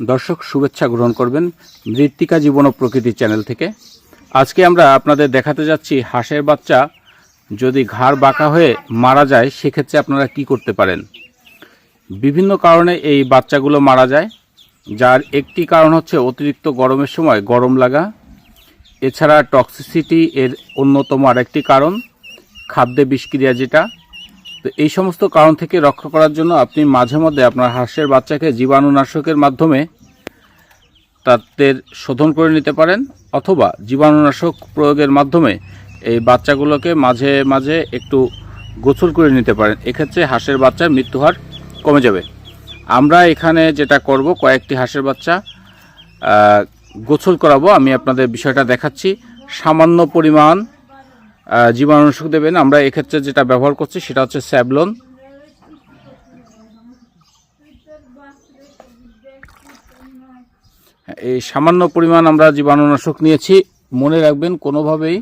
দর্শক শুভেচ্ছা গ্রহণ করবেন মৃত্তিকা জীবন ও প্রকৃতি চ্যানেল থেকে। আজকে আমরা আপনাদের দেখাতে যাচ্ছি হাঁসের বাচ্চা। যদি ঘাড় বাঁকা হয়ে মারা যায়, সেক্ষেত্রে আপনারা কি করতে পারেন? বিভিন্ন কারণে এই বাচ্চাগুলো মারা যায়। যার একটি কারণ হচ্ছে অতিরিক্ত গরমের সময় গরম লাগা। এছাড়া টক্সিসিটি এর অন্যতম আরেকটি কারণ, খাদ্যে বিষক্রিয়া যেটা। তো এই সমস্ত কারণ থেকে রক্ষা করার জন্য আপনি মাঝে মধ্যে আপনার হাঁসের বাচ্চাকে জীবাণুনাশকের মাধ্যমে তাদের শোধন করে নিতে পারেন, অথবা জীবাণুনাশক প্রয়োগের মাধ্যমে এই বাচ্চাগুলোকে মাঝে মাঝে একটু গোসল করে নিতে পারেন। এক্ষেত্রে হাঁসের বাচ্চার মৃত্যু হার কমে যাবে। আমরা এখানে যেটা করব, কয়েকটি হাঁসের বাচ্চা গোসল করাবো। আমি আপনাদের বিষয়টা দেখাচ্ছি। সামান্য পরিমাণ জীবাণুনাশক দেবেন। আমরা এক্ষেত্রে যেটা ব্যবহার করছি সেটা হচ্ছে স্যাবলন। এই সামান্য পরিমাণ আমরা জীবাণুনাশক নিয়েছি। মনে রাখবেন, কোনোভাবেই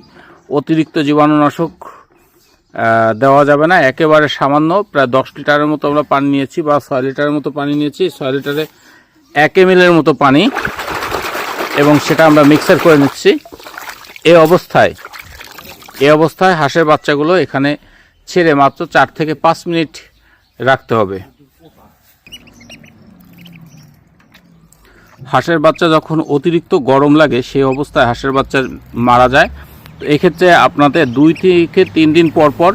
অতিরিক্ত জীবাণুনাশক দেওয়া যাবে না। একেবারে সামান্য, প্রায় দশ লিটারের মতো আমরা পানি নিয়েছি বা ছয় লিটারের মতো পানি নিয়েছি। ছয় লিটারে এক এম মতো পানি। এবং সেটা আমরা মিক্সার করে নিচ্ছি। এই অবস্থায় এই অবস্থায় হাঁসের বাচ্চাগুলো এখানে ছেড়ে মাত্র চার থেকে পাঁচ মিনিট রাখতে হবে। হাঁসের বাচ্চা যখন অতিরিক্ত গরম লাগে, সেই অবস্থায় হাঁসের বাচ্চা মারা যায়। তো এক্ষেত্রে আপনাদের দুই থেকে তিন দিন পর পর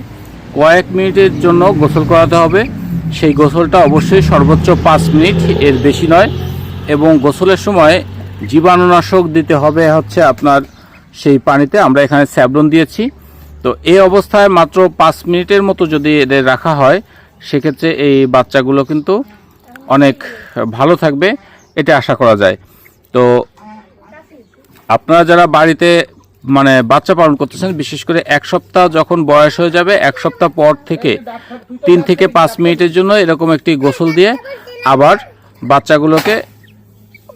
কয়েক মিনিটের জন্য গোসল করাতে হবে। সেই গোসলটা অবশ্যই সর্বোচ্চ পাঁচ মিনিট, এর বেশি নয়। এবং গোসলের সময় জীবাণুনাশক দিতে হবে, হচ্ছে আপনার সেই পানিতে আমরা এখানে স্যাবলন দিয়েছি। তো এই অবস্থায় মাত্র পাঁচ মিনিটের মতো যদি এদের রাখা হয়, সেক্ষেত্রে এই বাচ্চাগুলো কিন্তু অনেক ভালো থাকবে, এটা আশা করা যায়। তো আপনারা যারা বাড়িতে মানে বাচ্চা পালন করতেছেন, বিশেষ করে এক সপ্তাহ যখন বয়স হয়ে যাবে, এক সপ্তাহ পর থেকে তিন থেকে পাঁচ মিনিটের জন্য এরকম একটি গোসল দিয়ে আবার বাচ্চাগুলোকে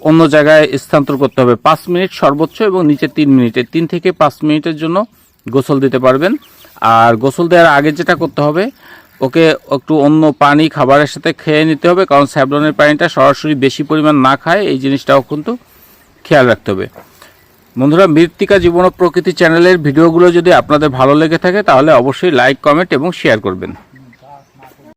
অন্য জায়গায় স্থানান্তর করতে হবে। পাঁচ মিনিট সর্বোচ্চ এবং নিচে তিন মিনিটে। তিন থেকে পাঁচ মিনিটের জন্য গোসল দিতে পারবেন। আর গোসল দেওয়ার আগে যেটা করতে হবে, ওকে একটু অন্য পানি খাবারের সাথে খেয়ে নিতে হবে, কারণ স্যাবলনের পানিটা সরাসরি বেশি পরিমাণ না খায়। এই জিনিসটাও কিন্তু খেয়াল রাখতে হবে। বন্ধুরা, মৃত্তিকা জীবন প্রকৃতি চ্যানেলের ভিডিওগুলো যদি আপনাদের ভালো লেগে থাকে, তাহলে অবশ্যই লাইক, কমেন্ট এবং শেয়ার করবেন।